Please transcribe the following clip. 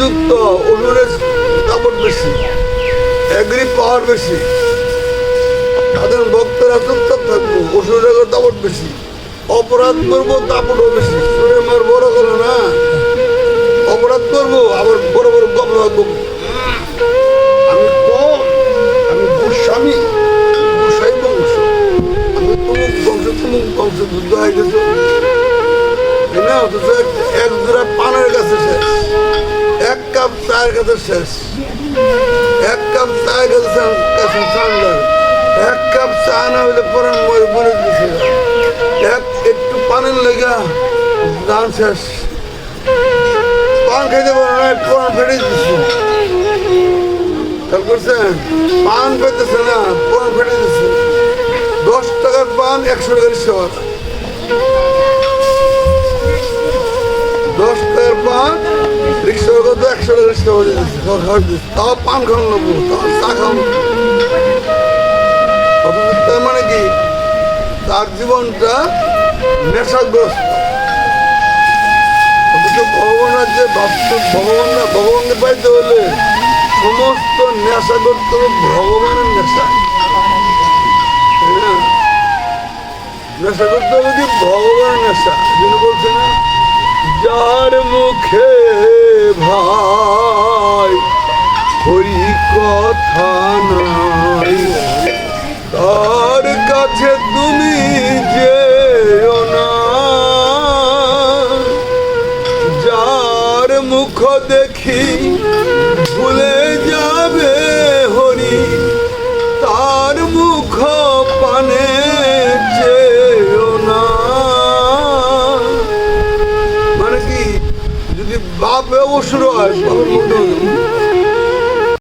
যুক্ত ওষুধের দাপট বেশি, এগ্রি পাওয়ার বেশি। তাদের ভক্তরা চুপচাপ থাকব ওষুধের দাপট বেশি, অপরাধ করব দাপটও বেশি। আমার বড় করো না? অপরাধ করব, আবার বড় বড় গপ রাখব আমি কম, আমি গোস্বামী, গোসাই বংশ। আমি তুমুক বংশ তুমুক বংশ যুদ্ধ অথচ চায়ের এক কাপ চায়ের কাছে কাছে চান্দার এক কাপ চা না হইলে পরে মরে মরে দিছে। এক একটু পানের লেগা দান শেষ। পান খাইতে পারে না কোরআন ফেটে দিচ্ছে খেয়াল করছেন? পান পেতেছে না কোরআন ফেটে দিচ্ছে দশ টাকার পান, একশো টাকার শহর হয়ে যাচ্ছে তাও পান খাওয়ান নেব তাও চা খাওয়ান। মানে কি? তার জীবনটা নেশাগ্রস্ত। ভগবানের নেশা। যিনি বলছে না যার মুখে কথা নাই তার কাছে তুমি যেও না। যার মুখ দেখি ভুলে যাবে হরি, তার মুখ পানে চেয়েও না। মানে কি, যদি বাপ অবসর হয়